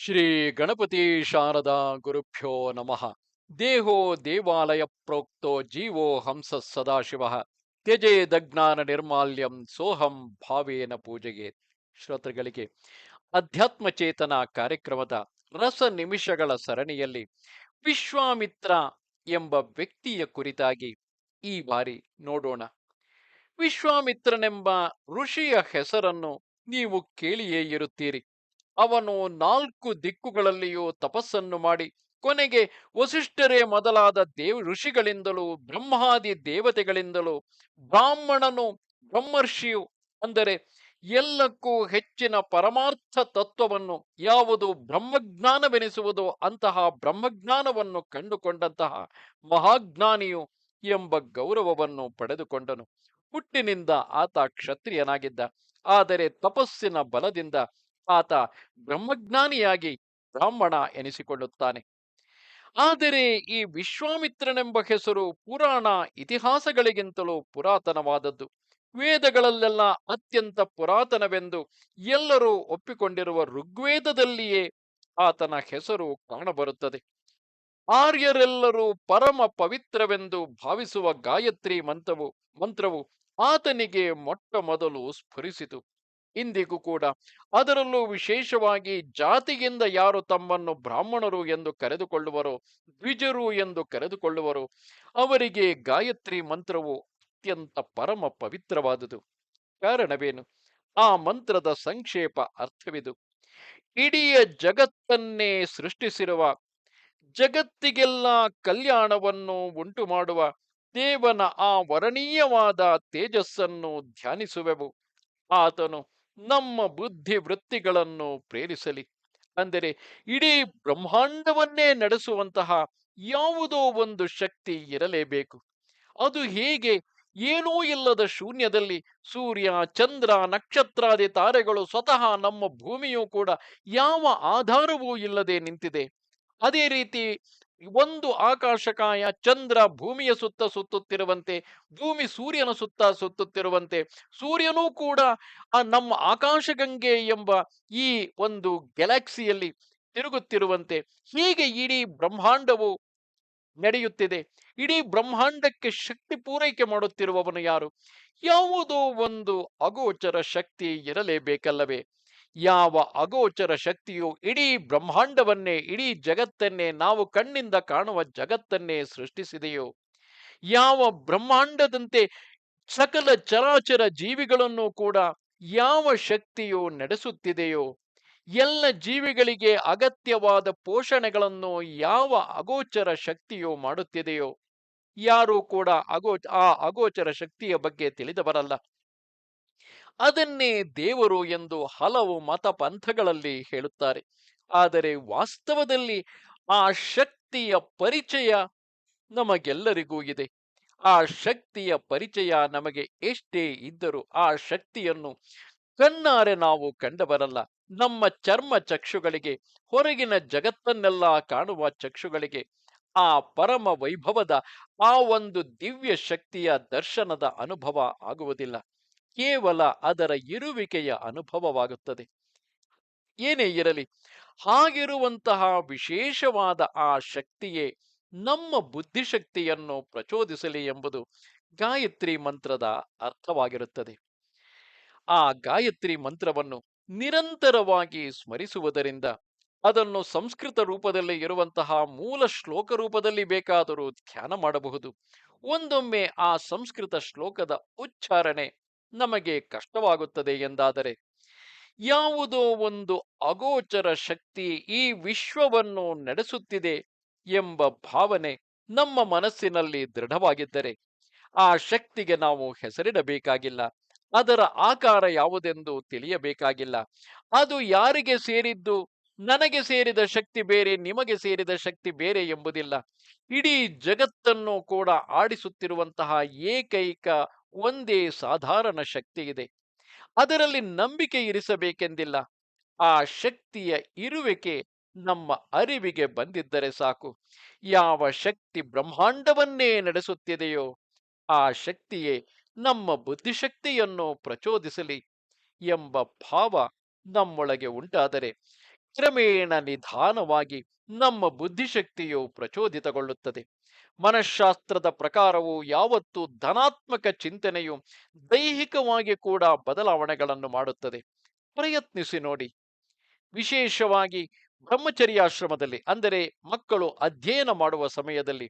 ಶ್ರೀ ಗಣಪತಿ ಶಾರದಾ ಗುರುಭ್ಯೋ ನಮಃ. ದೇಹೋ ದೇವಾಲಯ ಪ್ರೋಕ್ತೋ ಜೀವೋ ಹಂಸ ಸದಾಶಿವ. ತ್ಯಜೇದಜ್ಞಾನ ನಿರ್ಮಾಲ್ಯಂ ಸೋಹಂ ಭಾವೇನ ಪೂಜೆಗೆ. ಶ್ರೋತೃಗಳಿಗೆ ಅಧ್ಯಾತ್ಮ ಚೇತನ ಕಾರ್ಯಕ್ರಮದ ರಸ ನಿಮಿಷಗಳ ಸರಣಿಯಲ್ಲಿ ವಿಶ್ವಾಮಿತ್ರ ಎಂಬ ವ್ಯಕ್ತಿಯ ಕುರಿತಾಗಿ ಈ ಬಾರಿ ನೋಡೋಣ. ವಿಶ್ವಾಮಿತ್ರನೆಂಬ ಋಷಿಯ ಹೆಸರನ್ನು ನೀವು ಕೇಳಿಯೇ ಇರುತ್ತೀರಿ. ಅವನು ನಾಲ್ಕು ದಿಕ್ಕುಗಳಲ್ಲಿಯೂ ತಪಸ್ಸನ್ನು ಮಾಡಿ ಕೊನೆಗೆ ವಸಿಷ್ಠರೇ ಮೊದಲಾದ ದೇವ್ ಋಷಿಗಳಿಂದಲೂ ಬ್ರಹ್ಮಾದಿ ದೇವತೆಗಳಿಂದಲೂ ಬ್ರಾಹ್ಮಣನು ಬ್ರಹ್ಮರ್ಷಿಯು ಅಂದರೆ ಎಲ್ಲಕ್ಕೂ ಹೆಚ್ಚಿನ ಪರಮಾರ್ಥ ತತ್ವವನ್ನು ಯಾವುದು ಬ್ರಹ್ಮಜ್ಞಾನವೆನಿಸುವುದು ಅಂತಹ ಬ್ರಹ್ಮಜ್ಞಾನವನ್ನು ಕಂಡುಕೊಂಡಂತಹ ಮಹಾಜ್ಞಾನಿಯು ಎಂಬ ಗೌರವವನ್ನು ಪಡೆದುಕೊಂಡನು. ಹುಟ್ಟಿನಿಂದ ಆತ ಕ್ಷತ್ರಿಯನಾಗಿದ್ದ. ಆದರೆ ತಪಸ್ಸಿನ ಬಲದಿಂದ ಆತ ಬ್ರಹ್ಮಜ್ಞಾನಿಯಾಗಿ ಬ್ರಾಹ್ಮಣ ಎನಿಸಿಕೊಳ್ಳುತ್ತಾನೆ. ಆದರೆ ಈ ವಿಶ್ವಾಮಿತ್ರನೆಂಬ ಹೆಸರು ಪುರಾಣ ಇತಿಹಾಸಗಳಿಗಿಂತಲೂ ಪುರಾತನವಾದದ್ದು. ವೇದಗಳಲ್ಲೆಲ್ಲ ಅತ್ಯಂತ ಪುರಾತನವೆಂದು ಎಲ್ಲರೂ ಒಪ್ಪಿಕೊಂಡಿರುವ ಋಗ್ವೇದದಲ್ಲಿಯೇ ಆತನ ಹೆಸರು ಕಾಣಬರುತ್ತದೆ. ಆರ್ಯರೆಲ್ಲರೂ ಪರಮ ಪವಿತ್ರವೆಂದು ಭಾವಿಸುವ ಗಾಯತ್ರಿ ಮಂತ್ರವು ಮಂತ್ರವು ಆತನಿಗೆ ಮೊಟ್ಟ ಮೊದಲು ಸ್ಫುರಿಸಿತು. ಇಂದಿಗೂ ಕೂಡ. ಅದರಲ್ಲೂ ವಿಶೇಷವಾಗಿ ಜಾತಿಯಿಂದ ಯಾರು ತಮ್ಮನ್ನು ಬ್ರಾಹ್ಮಣರು ಎಂದು ಕರೆದುಕೊಳ್ಳುವರು, ದ್ವಿಜರು ಎಂದು ಕರೆದುಕೊಳ್ಳುವರು, ಅವರಿಗೆ ಗಾಯತ್ರಿ ಮಂತ್ರವು ಅತ್ಯಂತ ಪರಮ ಪವಿತ್ರವಾದುದು. ಕಾರಣವೇನು? ಆ ಮಂತ್ರದ ಸಂಕ್ಷೇಪ ಅರ್ಥವಿದು. ಇಡೀ ಜಗತ್ತನ್ನೇ ಸೃಷ್ಟಿಸಿರುವ, ಜಗತ್ತಿಗೆಲ್ಲ ಕಲ್ಯಾಣವನ್ನು ಉಂಟು ಮಾಡುವ ದೇವನ ಆ ವರಣೀಯವಾದ ತೇಜಸ್ಸನ್ನು ಧ್ಯಾನಿಸುವೆವು. ಆತನು ನಮ್ಮ ಬುದ್ಧಿ ವೃತ್ತಿಗಳನ್ನು ಪ್ರೇರಿಸಲಿ. ಅಂದರೆ ಇಡೀ ಬ್ರಹ್ಮಾಂಡವನ್ನೇ ನಡೆಸುವಂತಹ ಯಾವುದೋ ಒಂದು ಶಕ್ತಿ ಇರಲೇಬೇಕು. ಅದು ಹೇಗೆ? ಏನೂ ಇಲ್ಲದ ಶೂನ್ಯದಲ್ಲಿ ಸೂರ್ಯ, ಚಂದ್ರ, ನಕ್ಷತ್ರಾದಿ ತಾರೆಗಳು ಸ್ವತಃ ನಮ್ಮ ಭೂಮಿಯೂ ಕೂಡ ಯಾವ ಆಧಾರವೂ ಇಲ್ಲದೆ ನಿಂತಿದೆ. ಅದೇ ರೀತಿ ಒಂದು ಆಕಾಶಕಾಯ ಚಂದ್ರ ಭೂಮಿಯ ಸುತ್ತ ಸುತ್ತುತ್ತಿರುವಂತೆ, ಭೂಮಿ ಸೂರ್ಯನ ಸುತ್ತ ಸುತ್ತುತ್ತಿರುವಂತೆ, ಸೂರ್ಯನೂ ಕೂಡ ಆ ನಮ್ಮ ಆಕಾಶಗಂಗೆ ಎಂಬ ಈ ಒಂದು ಗ್ಯಾಲಕ್ಸಿಯಲ್ಲಿ ತಿರುಗುತ್ತಿರುವಂತೆ, ಹೀಗೆ ಇಡೀ ಬ್ರಹ್ಮಾಂಡವು ನಡೆಯುತ್ತಿದೆ. ಇಡೀ ಬ್ರಹ್ಮಾಂಡಕ್ಕೆ ಶಕ್ತಿ ಪೂರೈಕೆ ಮಾಡುತ್ತಿರುವವನು ಯಾರು? ಯಾವುದೋ ಒಂದು ಅಗೋಚರ ಶಕ್ತಿ ಇರಲೇಬೇಕಲ್ಲವೇ? ಯಾವ ಅಗೋಚರ ಶಕ್ತಿಯು ಇಡೀ ಬ್ರಹ್ಮಾಂಡವನ್ನೇ, ಇಡೀ ಜಗತ್ತನ್ನೇ, ನಾವು ಕಣ್ಣಿಂದ ಕಾಣುವ ಜಗತ್ತನ್ನೇ ಸೃಷ್ಟಿಸಿದೆಯೋ, ಯಾವ ಬ್ರಹ್ಮಾಂಡದಂತೆ ಸಕಲ ಚರಾಚರ ಜೀವಿಗಳನ್ನು ಕೂಡ ಯಾವ ಶಕ್ತಿಯು ನಡೆಸುತ್ತಿದೆಯೋ, ಎಲ್ಲ ಜೀವಿಗಳಿಗೆ ಅಗತ್ಯವಾದ ಪೋಷಣೆಗಳನ್ನು ಯಾವ ಅಗೋಚರ ಶಕ್ತಿಯು ಮಾಡುತ್ತಿದೆಯೋ, ಯಾರೂ ಕೂಡ ಅಗೋ, ಆ ಅಗೋಚರ ಶಕ್ತಿಯ ಬಗ್ಗೆ ತಿಳಿದವರಲ್ಲ. ಅದನ್ನೇ ದೇವರು ಎಂದು ಹಲವು ಮತ ಪಂಥಗಳಲ್ಲಿ ಹೇಳುತ್ತಾರೆ. ಆದರೆ ವಾಸ್ತವದಲ್ಲಿ ಆ ಶಕ್ತಿಯ ಪರಿಚಯ ನಮಗೆಲ್ಲರಿಗೂ ಇದೆ. ಆ ಶಕ್ತಿಯ ಪರಿಚಯ ನಮಗೆ ಎಷ್ಟೇ ಇದ್ದರೂ ಆ ಶಕ್ತಿಯನ್ನು ಕಣ್ಣಾರೆ ನಾವು ಕಂಡವರಲ್ಲ. ನಮ್ಮ ಚರ್ಮ ಚಕ್ಷುಗಳಿಗೆ, ಹೊರಗಿನ ಜಗತ್ತನ್ನೆಲ್ಲ ಕಾಣುವ ಚಕ್ಷುಗಳಿಗೆ ಆ ಪರಮ ವೈಭವದ ಆ ಒಂದು ದಿವ್ಯ ಶಕ್ತಿಯ ದರ್ಶನದ ಅನುಭವ ಆಗುವುದಿಲ್ಲ. ಕೇವಲ ಅದರ ಇರುವಿಕೆಯ ಅನುಭವವಾಗುತ್ತದೆ. ಏನೇ ಇರಲಿ, ಹಾಗಿರುವಂತಹ ವಿಶೇಷವಾದ ಆ ಶಕ್ತಿಯೇ ನಮ್ಮ ಬುದ್ಧಿಶಕ್ತಿಯನ್ನು ಪ್ರಚೋದಿಸಲಿ ಎಂಬುದು ಗಾಯತ್ರಿ ಮಂತ್ರದ ಅರ್ಥವಾಗಿರುತ್ತದೆ. ಆ ಗಾಯತ್ರಿ ಮಂತ್ರವನ್ನು ನಿರಂತರವಾಗಿ ಸ್ಮರಿಸುವುದರಿಂದ ಅದನ್ನು ಸಂಸ್ಕೃತ ರೂಪದಲ್ಲಿ ಇರುವಂತಹ ಮೂಲ ಶ್ಲೋಕ ರೂಪದಲ್ಲಿ ಬೇಕಾದರೂ ಧ್ಯಾನ ಮಾಡಬಹುದು. ಒಂದೊಮ್ಮೆ ಆ ಸಂಸ್ಕೃತ ಶ್ಲೋಕದ ಉಚ್ಚಾರಣೆ ನಮಗೆ ಕಷ್ಟವಾಗುತ್ತದೆ ಎಂದಾದರೆ, ಯಾವುದೋ ಒಂದು ಅಗೋಚರ ಶಕ್ತಿ ಈ ವಿಶ್ವವನ್ನು ನಡೆಸುತ್ತಿದೆ ಎಂಬ ಭಾವನೆ ನಮ್ಮ ಮನಸ್ಸಿನಲ್ಲಿ ದೃಢವಾಗಿದ್ದರೆ, ಆ ಶಕ್ತಿಗೆ ನಾವು ಹೆಸರಿಡಬೇಕಾಗಿಲ್ಲ. ಅದರ ಆಕಾರ ಯಾವುದೆಂದು ತಿಳಿಯಬೇಕಾಗಿಲ್ಲ. ಅದು ಯಾರಿಗೆ ಸೇರಿದ್ದು? ನನಗೆ ಸೇರಿದ ಶಕ್ತಿ ಬೇರೆ, ನಿಮಗೆ ಸೇರಿದ ಶಕ್ತಿ ಬೇರೆ ಎಂಬುದಿಲ್ಲ. ಇಡೀ ಜಗತ್ತನ್ನು ಕೂಡ ಆಡಿಸುತ್ತಿರುವಂತಹ ಏಕೈಕ ಒಂದೇ ಸಾಧಾರಣ ಶಕ್ತಿ ಇದೆ. ಅದರಲ್ಲಿ ನಂಬಿಕೆ ಇರಿಸಬೇಕೆಂದಿಲ್ಲ. ಆ ಶಕ್ತಿಯ ಇರುವಿಕೆ ನಮ್ಮ ಅರಿವಿಗೆ ಬಂದಿದ್ದರೆ ಸಾಕು. ಯಾವ ಶಕ್ತಿ ಬ್ರಹ್ಮಾಂಡವನ್ನೇ ನಡೆಸುತ್ತಿದೆಯೋ, ಆ ಶಕ್ತಿಯೇ ನಮ್ಮ ಬುದ್ಧಿಶಕ್ತಿಯನ್ನು ಪ್ರಚೋದಿಸಲಿ ಎಂಬ ಭಾವ ನಮ್ಮೊಳಗೆ ಉಂಟಾದರೆ ಕ್ರಮೇಣ ನಿಧಾನವಾಗಿ ನಮ್ಮ ಬುದ್ಧಿಶಕ್ತಿಯು ಪ್ರಚೋದಿತಗೊಳ್ಳುತ್ತದೆ. ಮನಃಶಾಸ್ತ್ರದ ಪ್ರಕಾರವು ಯಾವತ್ತು ಧನಾತ್ಮಕ ಚಿಂತನೆಯು ದೈಹಿಕವಾಗಿ ಕೂಡ ಬದಲಾವಣೆಗಳನ್ನು ಮಾಡುತ್ತದೆ. ಪ್ರಯತ್ನಿಸಿ ನೋಡಿ. ವಿಶೇಷವಾಗಿ ಬ್ರಹ್ಮಚರ್ಯಾಶ್ರಮದಲ್ಲಿ, ಅಂದರೆ ಮಕ್ಕಳು ಅಧ್ಯಯನ ಮಾಡುವ ಸಮಯದಲ್ಲಿ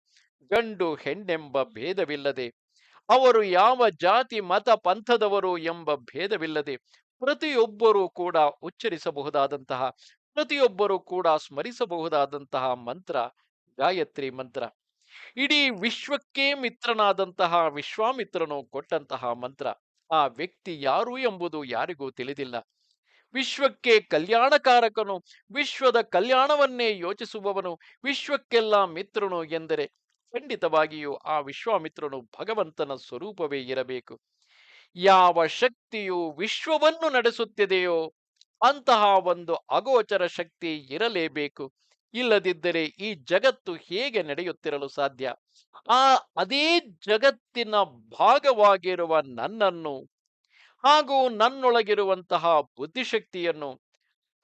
ಗಂಡು ಹೆಣ್ಣೆಂಬ ಭೇದವಿಲ್ಲದೆ, ಅವರು ಯಾವ ಜಾತಿ, ಮತ, ಪಂಥದವರು ಎಂಬ ಭೇದವಿಲ್ಲದೆ ಪ್ರತಿಯೊಬ್ಬರೂ ಕೂಡ ಉಚ್ಚರಿಸಬಹುದಾದಂತಹ, ಪ್ರತಿಯೊಬ್ಬರೂ ಕೂಡ ಸ್ಮರಿಸಬಹುದಾದಂತಹ ಮಂತ್ರ, ಗಾಯತ್ರಿ ಮಂತ್ರ. ಇಡೀ ವಿಶ್ವಕ್ಕೆ ಮಿತ್ರನಾದಂತಹ ವಿಶ್ವಾಮಿತ್ರನು ಕೊಟ್ಟಂತಹ ಮಂತ್ರ. ಆ ವ್ಯಕ್ತಿ ಯಾರು ಎಂಬುದು ಯಾರಿಗೂ ತಿಳಿದಿಲ್ಲ. ವಿಶ್ವಕ್ಕೆ ಕಲ್ಯಾಣಕಾರಕನು, ವಿಶ್ವದ ಕಲ್ಯಾಣವನ್ನೇ ಯೋಚಿಸುವವನು, ವಿಶ್ವಕ್ಕೆಲ್ಲ ಮಿತ್ರನು ಎಂದರೆ ಖಂಡಿತವಾಗಿಯೂ ಆ ವಿಶ್ವಾಮಿತ್ರನು ಭಗವಂತನ ಸ್ವರೂಪವೇ ಇರಬೇಕು. ಯಾವ ಶಕ್ತಿಯು ವಿಶ್ವವನ್ನು ನಡೆಸುತ್ತಿದೆಯೋ ಅಂತಹ ಒಂದು ಅಗೋಚರ ಶಕ್ತಿ ಇರಲೇಬೇಕು. ಇಲ್ಲದಿದ್ದರೆ ಈ ಜಗತ್ತು ಹೇಗೆ ನಡೆಯುತ್ತಿರಲು ಸಾಧ್ಯ? ಆ, ಅದೇ ಜಗತ್ತಿನ ಭಾಗವಾಗಿರುವ ನನ್ನನ್ನು ಹಾಗೂ ನನ್ನೊಳಗಿರುವಂತಹ ಬುದ್ಧಿಶಕ್ತಿಯನ್ನು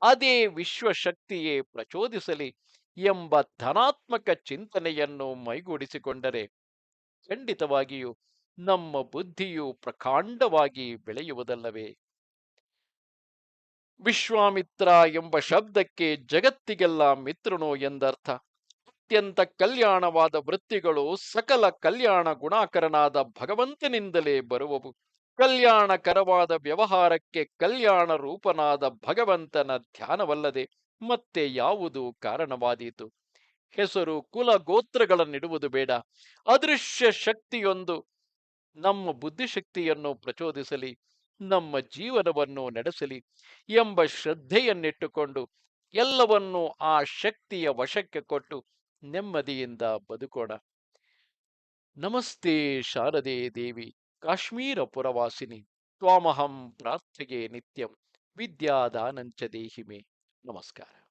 ಅದೇ ವಿಶ್ವಶಕ್ತಿಯೇ ಪ್ರಚೋದಿಸಲಿ ಎಂಬ ಧನಾತ್ಮಕ ಚಿಂತನೆಯನ್ನು ಮೈಗೂಡಿಸಿಕೊಂಡರೆ ಖಂಡಿತವಾಗಿಯೂ ನಮ್ಮ ಬುದ್ಧಿಯು ಪ್ರಕಾಂಡವಾಗಿ ಬೆಳೆಯುವುದಲ್ಲವೇ? ವಿಶ್ವಾಮಿತ್ರ ಎಂಬ ಶಬ್ದಕ್ಕೆ ಜಗತ್ತಿಗೆಲ್ಲ ಮಿತ್ರನು ಎಂದರ್ಥ. ಅತ್ಯಂತ ಕಲ್ಯಾಣವಾದ ವೃತ್ತಿಗಳು ಸಕಲ ಕಲ್ಯಾಣ ಗುಣಾಕರನಾದ ಭಗವಂತನಿಂದಲೇ ಬರುವವು. ಕಲ್ಯಾಣಕರವಾದ ವ್ಯವಹಾರಕ್ಕೆ ಕಲ್ಯಾಣ ರೂಪನಾದ ಭಗವಂತನ ಧ್ಯಾನವಲ್ಲದೆ ಮತ್ತೆ ಯಾವುದು ಕಾರಣವಾದೀತು? ಹೆಸರು ಕುಲ ಗೋತ್ರಗಳನ್ನಿಡುವುದು ಬೇಡ. ಅದೃಶ್ಯ ಶಕ್ತಿಯೊಂದು ನಮ್ಮ ಬುದ್ಧಿಶಕ್ತಿಯನ್ನು ಪ್ರಚೋದಿಸಲಿ. ನಮ್ಮ ಜೀವನವನ್ನು ನಡೆಸಲಿ ಎಂಬ ಶ್ರದ್ಧೆಯನ್ನಿಟ್ಟುಕೊಂಡು ಎಲ್ಲವನ್ನೂ ಆ ಶಕ್ತಿಯ ವಶಕ್ಕೆ ಕೊಟ್ಟು ನೆಮ್ಮದಿಯಿಂದ ಬದುಕೋಣ. ನಮಸ್ತೆ ಶಾರದೆ ದೇವಿ, ಕಾಶ್ಮೀರ ಪುರವಾಸಿನಿ, ತ್ವಾಮಹಂ ಪ್ರಾರ್ಥೆಗೆ ನಿತ್ಯಂ, ವಿದ್ಯಾದಾನಂಚ ದೇಹಿಮೆ. ನಮಸ್ಕಾರ.